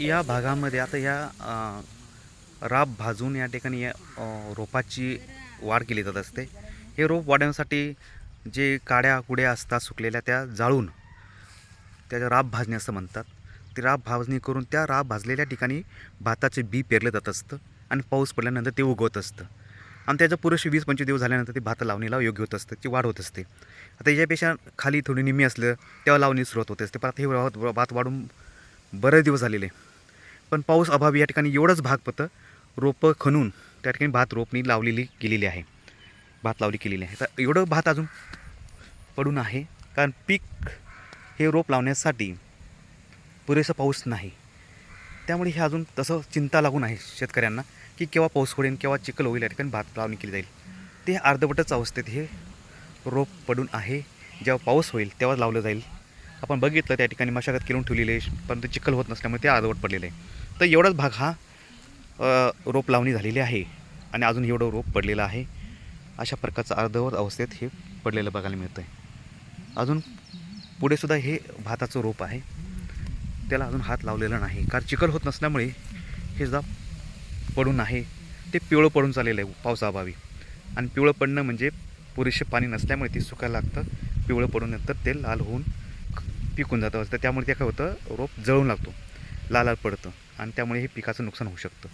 या भागामध्ये आता या राब भाजून या ठिकाणी या रोपाची वाढ केली जात असते. हे रोप वाढवण्यासाठी जे काड्या कुड्या असतात सुकलेल्या त्या जाळून त्याच्या राब भाजणे असं म्हणतात ती राब भाजणी करून त्या राब भाजलेल्या ठिकाणी भाताचे बी पेरलं जात असतं आणि पाऊस पडल्यानंतर ते उगवत असतं. आणि त्याचं पुरेशी वीस पंचवीस दिवस झाल्यानंतर ते भात लावणीला योग्य होत असतं ती वाढ होत असते. आता याच्यापेक्षा खाली थोडी निम्मी असलं तेव्हा लावणी सुरुवात होत असते. पण आता हे भात भात वाढून बरेच दिवस झालेले. पण पाऊस अभावी या ठिकाणी एवढंच भाग पतं. रोपं खणून त्या ठिकाणी भात रोपणी लावलेली गेलेली आहे. भात लावली केलेली आहे. तर एवढं भात अजून पडून आहे. कारण पीक हे रोप लावण्यासाठी पुरेसा पाऊस नाही. त्यामुळे हे अजून तसं चिंता लागून आहे शेतकऱ्यांना की केव्हा पाऊस पडेल केव्हा चिखल होईल या ठिकाणी भात लावणी केली जाईल. ते अर्धवटच अवस्थेत हे रोप पडून आहे. जेव्हा पाऊस होईल तेव्हा लावलं जाईल. आपण बघितलं त्या ठिकाणी मशागत केलून ठेवलेली आहे परंतु चिखल होत नसल्यामुळे ते अर्धवट पडलेलं आहे. तर एवढाच भाग हा रोप लावणी झालेली आहे आणि अजून एवढं रोप पडलेलं आहे. अशा प्रकारचं अर्धवट अवस्थेत हे पडलेलं बघायला मिळतं आहे अजून पुढेसुद्धा हे भाताचं रोप आहे. त्याला अजून हात लावलेला नाही. कारण चिखल होत नसल्यामुळे हे सुद्धा पडून आहे. ते पिवळं पडून चाललेलं आहे पावसाअभावी. आणि पिवळं पडणं म्हणजे पुरेसे पाणी नसल्यामुळे ते सुकायला लागतं. पिवळं पडून नंतर ते लाल होऊन पिकून जातं. तर त्यामुळे ते काय होतं? रोप जळून लागतो. लाल लाल पडतं. आणि त्यामुळे हे पिकाचं नुकसान होऊ शकतं.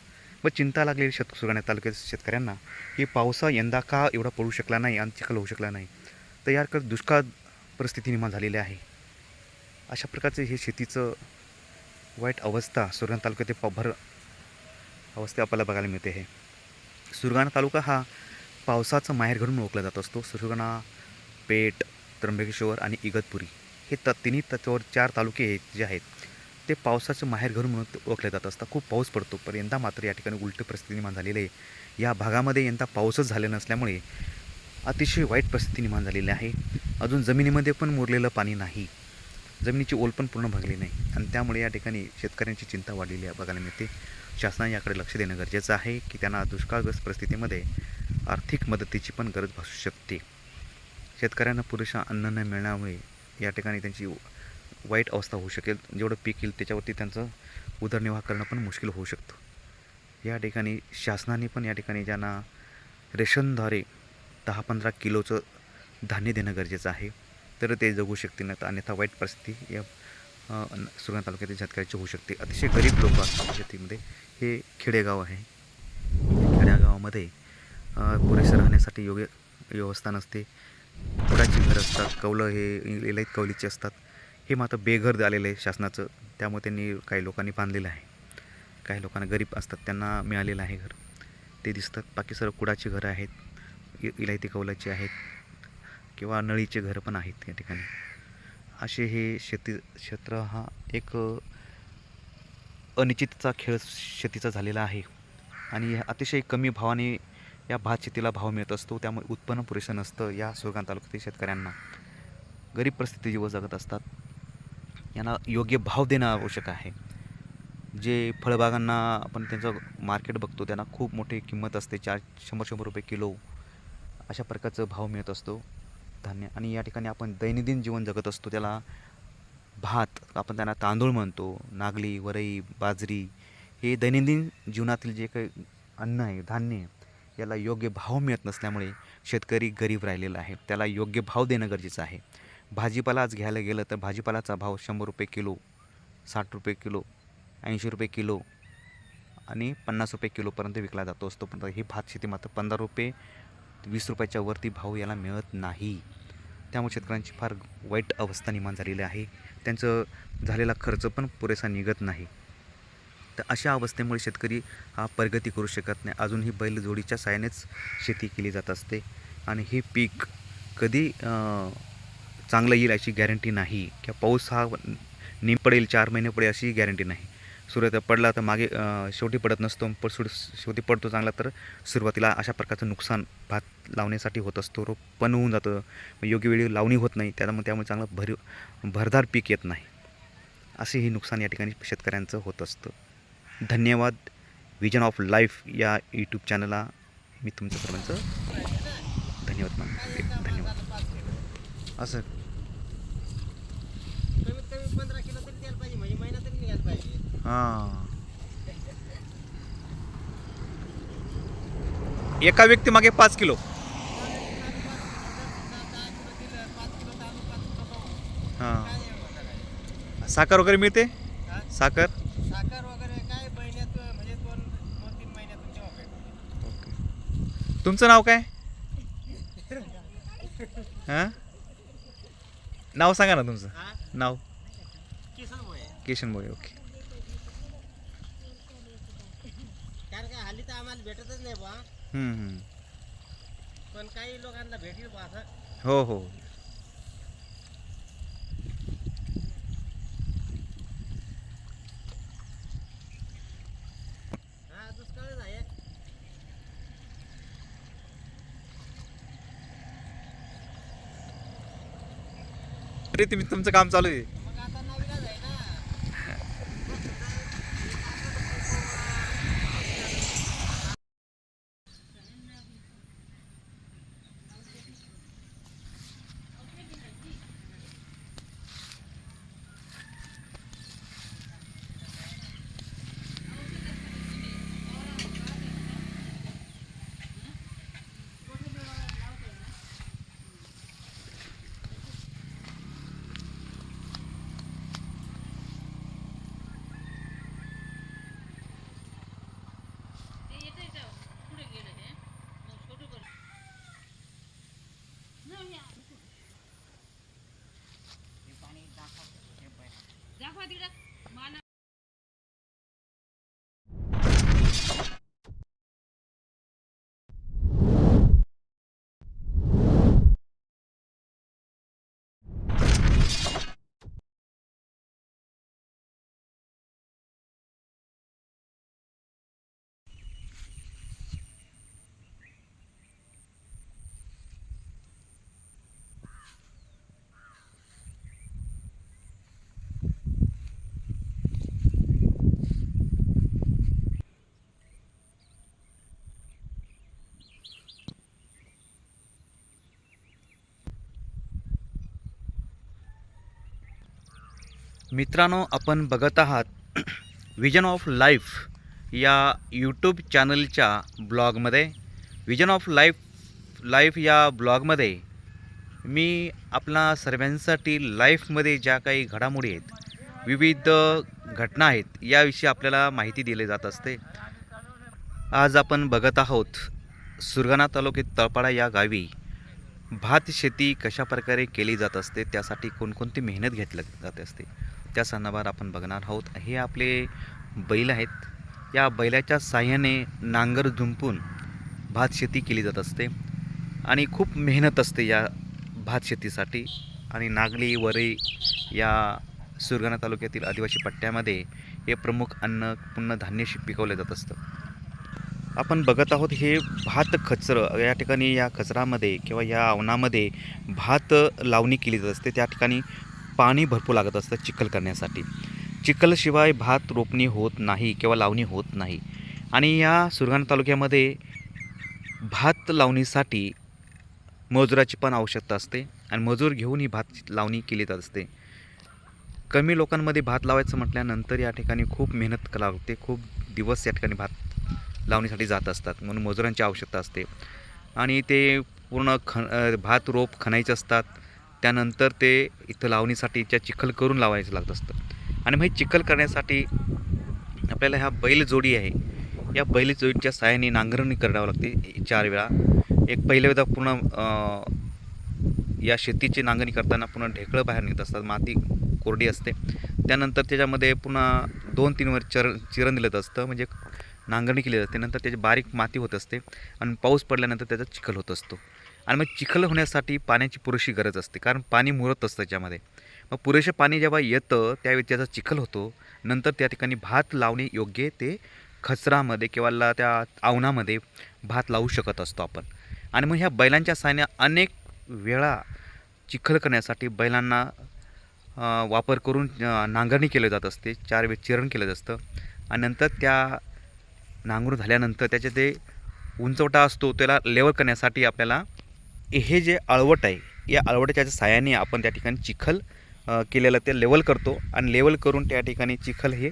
व चिंता लागलेली शेत सुरगाणा तालुक्यातील शेतकऱ्यांना की पावसा यंदा का एवढा पडू शकला नाही आणि चिखल होऊ शकला नाही? तर याकडे दुष्काळ परिस्थिती निर्माण झालेली आहे. अशा प्रकारचे हे शेतीचं वाईट अवस्था सुरगाणा तालुक्यातील पभर अवस्था आपल्याला बघायला मिळते आहे सुरगाणा तालुका हा पावसाचं माहेर घडून ओळखला जात असतो. सुरगाणा पेठ त्र्यंबकेश्वर आणि इगतपुरी. हे त तिन्ही त्याच्यावर चार तालुके आहेत जे आहेत ते पावसाचं माहेर म्हणून ओळखले जात असतात. खूप पाऊस पडतो पण यंदा मात्र या ठिकाणी उलटी परिस्थिती निर्माण झालेली आहे. या भागामध्ये यंदा पाऊसच झाले नसल्यामुळे अतिशय वाईट परिस्थिती निर्माण झालेली आहे. अजून जमिनीमध्ये पण मुरलेलं पाणी नाही. जमिनीची ओल पण पूर्ण भागली नाही आणि त्यामुळे या ठिकाणी शेतकऱ्यांची चिंता वाढलेली आहे बघायला मिळते. शासनाने याकडे लक्ष देणं गरजेचं आहे की त्यांना दुष्काळग्रस्त परिस्थितीमध्ये आर्थिक मदतीची पण गरज भासू शकते. शेतकऱ्यांना पुरेशा अन्न न मिळण्यामुळे या ठिकाणी त्यांची वाईट अवस्था होऊ शकेल. जेवढं पीक येईल त्याच्यावरती त्यांचं उदरनिर्वाह करणं पण मुश्किल होऊ शकतं. या ठिकाणी शासनाने पण या ठिकाणी ज्यांना रेशनद्वारे दहा पंधरा किलोचं धान्य देणं गरजेचं आहे तर ते जगू शकतील. नाही तर अन्यथा वाईट परिस्थिती या सुरगाणा तालुक्यातील शेतकऱ्याची होऊ शकते. अतिशय गरीब लोक असतात शेतीमध्ये. हे खेडेगाव आहे. खेड्या गावामध्ये पुरेसं राहण्यासाठी योग्य व्यवस्था नसते. घरांची घरं असतात कौलं हे ललित कौलीचे असतात. हे मात्र बेघर आलेलं आहे शासनाचं. त्यामुळे त्यांनी काही लोकांनी बांधलेलं आहे. काही लोकांना गरीब असतात त्यांना मिळालेलं आहे घर. ते दिसतात. बाकी सर्व कुडाची घरं आहेत इ इलायती कौलाची आहेत किंवा नळीचे घरं पण आहेत या ठिकाणी. असे हे शेती क्षेत्र हा एक अनिश्चितचा खेळ शेतीचा झालेला आहे. आणि अतिशय कमी भावाने या भात शेतीला भाव मिळत असतो त्यामुळे उत्पन्न पुरेसं नसतं या सुरगाण तालुक्यातील शेतकऱ्यांना. गरीब परिस्थिती जीव जगत असतात. यांना योग्य भाव देणं आवश्यक आहे. जे फळबागांना आपण त्यांचं मार्केट बघतो त्यांना खूप मोठी किंमत असते चार शंभर शंभर रुपये किलो. अशा प्रकारचं भाव मिळत असतो. धान्य आणि या ठिकाणी आपण दैनंदिन जीवन जगत असतो. त्याला भात आपण त्यांना तांदूळ म्हणतो नागली वरई बाजरी हे दैनंदिन जीवनातील जे काही अन्न आहे धान्य आहे याला योग्य भाव मिळत नसल्यामुळे शेतकरी गरीब राहिलेला आहे. त्याला योग्य भाव देणं गरजेचं आहे. भाजीपाला आज घ्यायला गेलं तर भाजीपालाचा भाव शंभर रुपये किलो साठ रुपये किलो ऐंशी रुपये किलो आणि पन्नास रुपये किलोपर्यंत विकला जातो असतो. पण ही भात शेती मात्र पंधरा रुपये वीस रुपयाच्या वरती भाव याला मिळत नाही. त्यामुळे शेतकऱ्यांची फार वाईट अवस्था निर्माण झालेली आहे. त्यांचं झालेला खर्च पण पुरेसा निघत नाही. तर अशा अवस्थेमुळे शेतकरी हा प्रगती करू शकत नाही. अजूनही बैलजोडीच्या साहाय्यानेच शेती केली जात असते. आणि हे पीक कधी चांगलं येईल अशी गॅरंटी नाही. किंवा पाऊस हा नेम पडेल चार महिने पडेल अशी गॅरंटी नाही. सुरुवात पडला तर मागे शेवटी पडत नसतो. पण सुर शेवटी पडतो चांगला तर सुरुवातीला अशा प्रकारचं नुकसान भात लावण्यासाठी होत असतो. रोप पण होऊन जातं. मग योग्य वेळी लावणी होत नाही. त्यामुळे त्यामुळे चांगलं भर भरदार पीक येत नाही. असे हे नुकसान या ठिकाणी शेतकऱ्यांचं होत असतं. धन्यवाद. विजन ऑफ लाईफ या यूट्यूब चॅनलला मी तुमचं सर्वांचं धन्यवाद मानते. धन्यवाद. असं. म्हणजे हां. एका व्यक्ती मागे पाच किलो. हां. साखर वगैरे मिळते? साखर वगैरे काय महिन्यात म्हणजे दोन दोन तीन महिन्यातून जेव्हा भेटते ओके तुमचं नाव काय? हां? नाव सांगा ना तुमचं. नाव? भोये किशन भोई ओके. कारण काय हल्ली तर आम्हाला भेटतच नाही बा हम्म, हम्म. पण काही लोकांना भेटेल बा असं. हो हा दुष्काळच आहे तरी तुम्ही तुमचं काम चालू आहे मग आता नवीनच आहे ना दाखवा तिकडं मान मित्रांनो आपण बघत आहात विजन ऑफ लाईफ या यूट्यूब चॅनलच्या ब्लॉगमध्ये विजन ऑफ लाईफ लाईफ या ब्लॉगमध्ये मी आपला सर्वांसाठी लाईफमध्ये ज्या काही घडामोडी आहेत विविध घटना आहेत याविषयी आपल्याला माहिती दिली जात असते. आज आपण बघत आहोत सुरगाणा तालुक्यात तळपाडा या गावी भात शेती कशा प्रकारे केली जात असते त्यासाठी कोणकोणती मेहनत घेतली जात असते. त्या संदर्भात आपण बघणार आहोत. हे आपले बैल आहेत. या बैलाच्या साह्याने नांगर झुंपून भात शेती केली जात असते आणि खूप मेहनत असते या भात शेतीसाठी. आणि नागली वरे या सुरगाणा तालुक्यातील आदिवासी पट्ट्यामध्ये हे प्रमुख अन्न पूर्ण धान्य पिकवलं जात असतं. आपण बघत आहोत हे भात खचरं या ठिकाणी या खचरामध्ये किंवा या अवनामध्ये भात लावणी केली जात असते. त्या ठिकाणी पाणी भरपूर लागत असतं चिखल करण्यासाठी. चिखलशिवाय भात रोपणी होत नाही किंवा लावणी होत नाही. आणि या सुरगाणा तालुक्यामध्ये भात लावणीसाठी मजुराची पण आवश्यकता असते आणि मजूर घेऊन ही भात लावणी केली जात असते. कमी लोकांमध्ये भात लावायचं म्हटल्यानंतर या ठिकाणी खूप मेहनत करावी लागते. खूप दिवस या ठिकाणी भात लावणीसाठी जात असतात. म्हणून मजुरांची आवश्यकता असते. आणि ते पूर्ण ख भात रोप खणायचे असतात. त्यानंतर ते इथं लावणीसाठी त्या चिखल करून लावायचं लागत असतं. आणि मग हे चिखल करण्यासाठी आपल्याला ह्या बैलजोडी आहे. या बैलजोडीच्या साह्याने नांगरणी करावं लागते चार वेळा. एक पहिल्या वेळा पूर्ण या शेतीची नांगरणी करताना पुन्हा ढेकळं बाहेर निघत असतात माती कोरडी असते. त्यानंतर त्याच्यामध्ये पुन्हा दोन तीन वर चर चिरण दिलं असतं म्हणजे नांगरणी केली जाते. नंतर त्याची बारीक माती होत असते. आणि पाऊस पडल्यानंतर त्याचा चिखल होत असतो. आणि मग चिखल होण्यासाठी पाण्याची पुरेशी गरज असते कारण पाणी मुरत असतं त्याच्यामध्ये. मग पुरेसे पाणी जेव्हा येतं त्यावेळी त्याचा चिखल होतो. नंतर त्या ठिकाणी भात लावणे योग्य ते खचरामध्ये किंवा ला- त्या आवनामध्ये भात लावू शकत असतो आपण. आणि मग ह्या बैलांच्या साहाय्याने अनेक वेळा चिखल करण्यासाठी बैलांना वापर करून नांगरणी केली जात असते. चार वेळ चिरण केलं जात. असतं आणि नंतर त्या नांगरून झाल्यानंतर त्याचे ते उंचवटा असतो त्याला लेवल करण्यासाठी आपल्याला हे जे अळवट आहे या अळवटाच्या साहाय्याने आपण त्या ठिकाणी चिखल केलेलं ते लेवल करतो आणि लेवल करून त्या ठिकाणी चिखल हे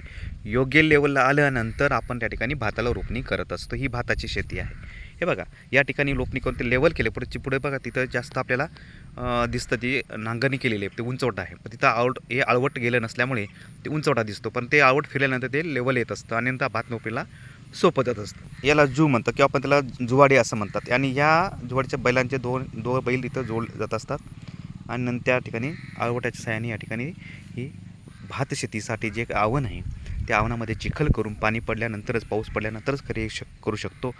योग्य लेवलला आल्यानंतर आपण त्या ठिकाणी भाताला रोपणी करत असतो. ही भाताची शेती आहे. हे बघा या ठिकाणी रोपणी करून ते लेवल केले पुढे पुढे बघा तिथं जास्त आपल्याला दिसतं ती नांगरणी केलेली आहे ते उंचवट आहे. पण तिथं आवड हे आळवट गेलं नसल्यामुळे ते उंचवटा दिसतो. पण ते आवड फिरल्यानंतर ते लेवल येत असतं. आणि नंतर भात रोपणीला सोपं जात असतं. याला जू म्हणतात किंवा आपण त्याला जुवाडी असं म्हणतात. आणि या जुवाडीच्या बैलांचे दोन दोन बैल इथं जोड जात असतात. आणि नंतर त्या ठिकाणी आळवट्याच्या साहाय्याने या ठिकाणी ही भात शेतीसाठी जे आव्हान आहे त्या आव्हानामध्ये चिखल करून पाणी पडल्यानंतरच पाऊस पडल्यानंतरच खरे शक करू शकतो.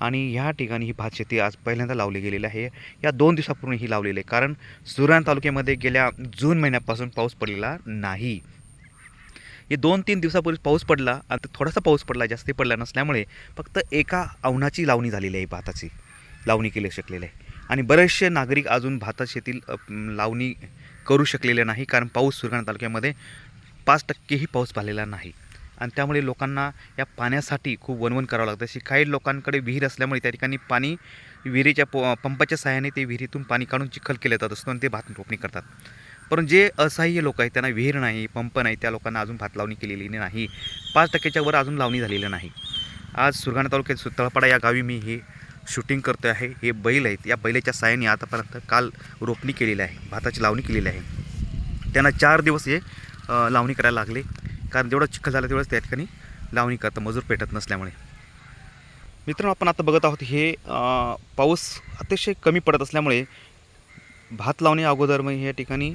आणि ह्या ठिकाणी ही भात शेती आज पहिल्यांदा लावली गेलेली आहे. या दोन दिवसापूर्वी ही लावलेली आहे. कारण सुरण तालुक्यामध्ये गेल्या जून महिन्यापासून पाऊस पडलेला नाही. हे दोन तीन दिवसापूर्वी पाऊस पडला. आता थोडासा पाऊस पडला जास्ती पडला नसल्यामुळे फक्त एका अवनाची लावणी झालेली आहे भाताची. लावणी केली शकलेली आहे. आणि बरेचसे नागरिक अजून भातात शेतील लावणी करू शकलेले नाही कारण पाऊस सुरगाणा तालुक्यामध्ये पाच टक्केही पाऊस झालेला नाही. आणि त्यामुळे लोकांना या पाण्यासाठी खूप वनवन करावं लागतं. अशी काही लोकांकडे विहीर असल्यामुळे त्या ठिकाणी पाणी विहिरीच्या पो पंपाच्या सहाय्याने ते विहिरीतून पाणी काढून चिखल केलं जात असतो आणि ते भात रोपणी करतात. परंतु जे असहाय्य लोक आहेत त्यांना विहीर नाही पंप नाही त्या लोकांना अजून भात लावणी केलेली नाही. पाच टक्क्याच्या वर अजून लावणी झालेली नाही. आज सुरगाणा तालुक्यात सु- तळपाडा या गावी मी हे शूटिंग करतो आहे. हे बैल आहेत. या बैलाच्या साहाय्याने आतापर्यंत काल रोपणी केलेली आहे. भाताची लावणी केलेली आहे. त्यांना चार दिवस हे लावणी करायला लागले. कारण जेवढं चिखल झालं तेवढंच त्या ठिकाणी लावणी करतं मजूर पेटत नसल्यामुळे. मित्रांनो आपण आता बघत आहोत हे पाऊस अतिशय कमी पडत असल्यामुळे भात लावणे अगोदर मग या ठिकाणी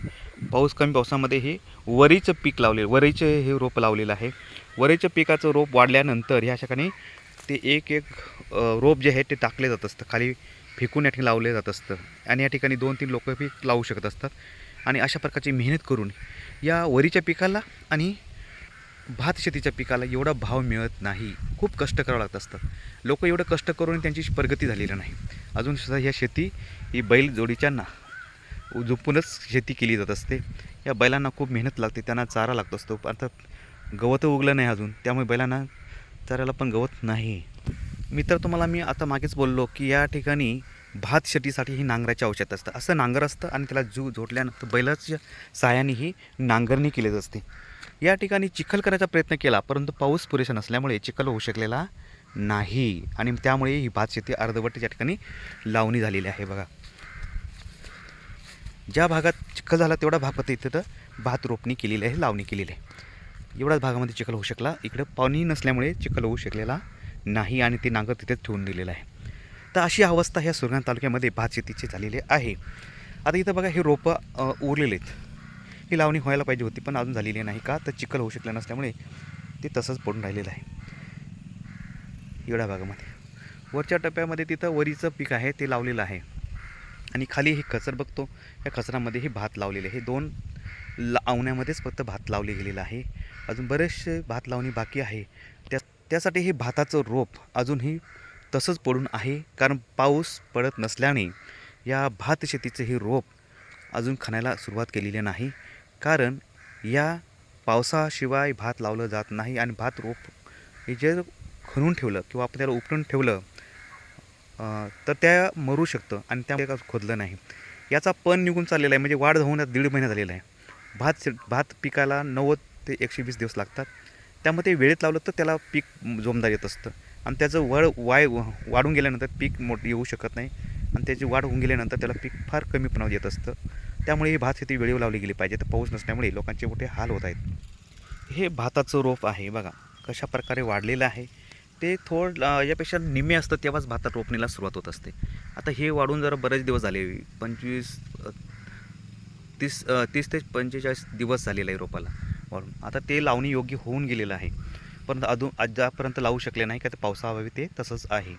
पाऊस कमी पावसामध्ये हे वरीचं पीक लावले वरीचं हे रोप लावलेलं आहे. वरीच्या पिकाचं रोप वाढल्यानंतर ह्या ठिकाणी ते एक एक रोप जे आहे ते टाकले जात असतं खाली फेकून या ठिकाणी लावले जात असतं. आणि या ठिकाणी दोन तीन लोक पीक लावू शकत असतात. आणि अशा प्रकारची मेहनत करून या वरीच्या पिकाला आणि भात शेतीच्या पिकाला एवढा भाव मिळत नाही. खूप कष्ट करावं लागत असतं लोक एवढं कष्ट करून त्यांची प्रगती झालेली नाही. अजून सुद्धा ह्या शेती ही बैल जोडीच्यांना झोपूनच शेती केली जात असते. या बैलांना खूप मेहनत लागते त्यांना चारा लागत असतो. अर्थात गवत उगलं नाही अजून त्यामुळे बैलांना चाराला पण गवत नाही. मित्र तुम्हाला मी आता मागेच बोललो की या ठिकाणी भात शेतीसाठी ही नांगराची आवश्यकता असतं. असं नांगर असतं आणि त्याला जू जोडल्यानंतर बैलाच्या साहाय्याने ही नांगरणी केली असते या ठिकाणी चिखल करायचा प्रयत्न केला परंतु पाऊस पुरेसा नसल्यामुळे चिखल होऊ शकलेला नाही. आणि त्यामुळे ही भात शेती अर्धवट या ठिकाणी लावणी झालेली आहे बघा. ज्या भागात चिखल झाला तेवढा भाग फक्त इथं भात रोपणी केलेली आहे लावणी केलेली आहे. एवढ्याच भागामध्ये चिखल होऊ शकला. इकडं पाणी नसल्यामुळे चिखल होऊ शकलेला नाही आणि ते नांगर तिथेच ठेवून दिलेलं आहे. तर अशी अवस्था ह्या सुरगाणा तालुक्यामध्ये भात शेतीची झालेली आहे. आता इथं बघा हे रोपं उरलेले आहेत. ही लावणी व्हायला पाहिजे होती पण अजून झालेली नाही का? तर चिखल होऊ शकलं नसल्यामुळे ते तसंच पडून राहिलेलं आहे. एवढ्या भागामध्ये. वरच्या टप्प्यामध्ये तिथं वरीचं पीक आहे ते लावलेलं आहे. आणि खाली हे खचर बघतो. या खचरामध्ये हे भात लावलेले हे दोन लावण्यामध्येच फक्त भात लावले गेलेलं आहे. अजून बरेचसे भात लावणी बाकी आहे. त्या त्यासाठी हे भाताचं रोप अजूनही तसंच पडून आहे. कारण पाऊस पडत नसल्याने या भात शेतीचं हे रोप अजून खणायला सुरुवात केलेली नाही. कारण या पावसाशिवाय भात लावलं जात नाही. आणि भात रोप हे जर खणून ठेवलं किंवा आपण त्याला उपटून ठेवलं तर त्या मरू शकतं आणि त्यामुळे का खोदलं नाही. याचा पण निघून चाललेला आहे म्हणजे वाढ होऊन दीड महिना झालेला आहे. भात भात पिकाला नव्वद ते एकशे वीस दिवस लागतात. त्यामध्ये वेळेत लावलं तर त्याला पीक जोमदार येत असतं. आणि त्याचं वळ वाय वाढून गेल्यानंतर पीक मोठ येऊ शकत नाही. आणि त्याची वाढ होऊन गेल्यानंतर त्याला पीक फार कमी प्रमाणात येत असतं. त्यामुळे ही भात शेती वेळेवर लावली गेली पाहिजे. तर पाऊस नसल्यामुळे लोकांचे मोठे हाल होत आहेत. हे भाताचं रोप आहे बघा. कशा प्रकारे वाढलेलं आहे? ते थोड यापेक्षा निम्मे असतं तेव्हाच भातात रोपणीला सुरुवात होत असते. आता हे वाढून जरा बरेच दिवस झाले पंचवीस तीस तीस ते पंचेचाळीस दिवस झालेला आहे रोपाला वाढून. आता ते लावणी योग्य होऊन गेलेलं आहे. परंतु अजून अद्यापर्यंत लावू शकले नाही का ते पावसाअभावी ते तसंच आहे.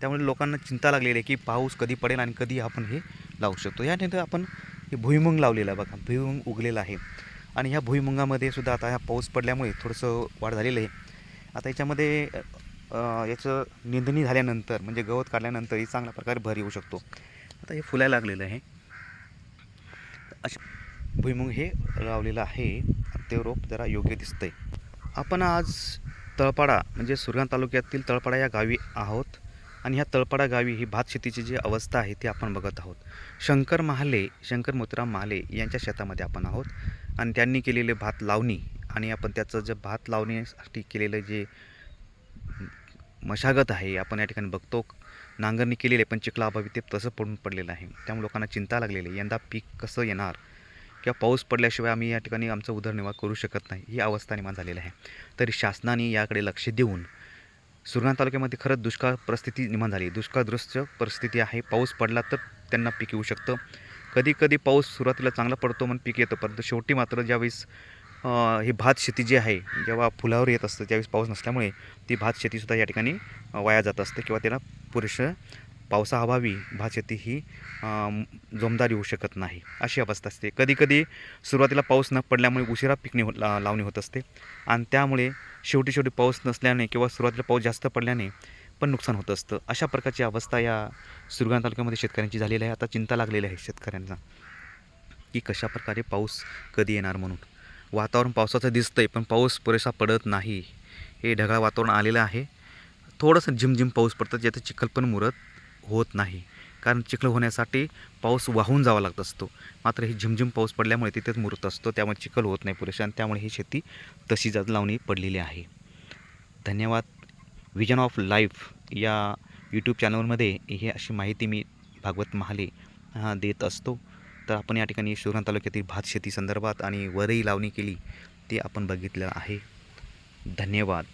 त्यामुळे लोकांना चिंता लागलेली आहे की पाऊस कधी पडेल आणि कधी आपण हे लावू शकतो. यानंतर आपण हे भुईमुंग लावलेलं आहे बघा. भुईमुंग उगलेलं आहे. आणि ह्या भुईमुंगामध्ये सुद्धा आता ह्या पाऊस पडल्यामुळे थोडंसं वाढ झालेलं आहे. आता याच्यामध्ये याचं निंदणी झाल्यानंतर म्हणजे गवत काढल्यानंतरही चांगल्या प्रकारे भर येऊ शकतो. आता हे फुलायला लागलेलं आहे. अशा भुईमुग हे लावलेलं आहे. ते रोप जरा योग्य दिसतंय. आपण आज तळपाडा म्हणजे सुरगाण तालुक्यातील तळपाडा या गावी आहोत. आणि ह्या तळपाडा गावी ही भात शेतीची जी अवस्था आहे ती आपण बघत आहोत. शंकर महाले शंकर मोतीराम महाले यांच्या शेतामध्ये आपण आहोत. आणि त्यांनी केलेले भात लावणी आणि आपण त्याचं जे भात लावणीसाठी केलेलं जे मशागत आहे आपण या ठिकाणी बघतो. नांगरणी केलेली आहे पण चिखलाअभावी ते तसं पडून पडलेलं आहे. त्यामुळे लोकांना चिंता लागलेली आहे. यंदा पीक कसं येणार? किंवा पाऊस पडल्याशिवाय आम्ही या ठिकाणी आमचा उदरनिर्वाह करू शकत नाही ही अवस्था निर्माण झालेली आहे. तरी शासनाने याकडे लक्ष देऊन सुरगाणा तालुक्यामध्ये खरंच दुष्काळ परिस्थिती निर्माण झाली. दुष्काळदृश्य परिस्थिती आहे. पाऊस पडला तर त्यांना पीक येऊ शकतं. कधी कधी पाऊस सुरुवातीला चांगला पडतो म्हणून पीक येतं. परंतु शेवटी मात्र ज्यावेळेस ही भात शेती जी आहे जेव्हा फुलावर येत असतं त्यावेळेस पाऊस नसल्यामुळे ती भात शेतीसुद्धा या ठिकाणी वाया जात असते किंवा त्याला पुरेसं पावसाअभावी भात शेती ही जोमदार येऊ शकत नाही. अशी अवस्था असते. कधीकधी सुरुवातीला पाऊस न पडल्यामुळे उशिरा पिकणी हो ला- लावणी होत असते. आणि त्यामुळे शेवटी शेवटी पाऊस नसल्याने किंवा सुरुवातीला पाऊस जास्त पडल्याने पण नुकसान होत असतं. अशा प्रकारची अवस्था या सुरगाणा तालुक्यामध्ये शेतकऱ्यांची झालेली आहे. आता चिंता लागलेली आहे शेतकऱ्यांना की कशा प्रकारे पाऊस कधी येणार म्हणून. वातावरण पावसाचं दिसतं आहे पण पाऊस पुरेसा पडत नाही. हे ढगाळ वातावरण आलेलं आहे. थोडंसं झिमझिम पाऊस पडतं ज्याचं चिखल पण मुरत होत नाही. कारण चिखल होण्यासाठी पाऊस वाहून जावा लागत असतो. मात्र हे झिमझिम पाऊस पडल्यामुळे तिथेच मुरत असतो त्यामुळे चिखल होत नाही पुरेशा आणि त्यामुळे ही शेती तशी जात लावणी पडलेली आहे. धन्यवाद. विजन ऑफ लाईफ या यूट्यूब चॅनलमध्ये ही अशी माहिती मी भागवत महाले हा देत असतो. तर आपण या ठिकाणी शिवरान तालुक्यातील भात शेती संदर्भात आणि वरई लावणी केली ते आपण बघितलं आहे. धन्यवाद.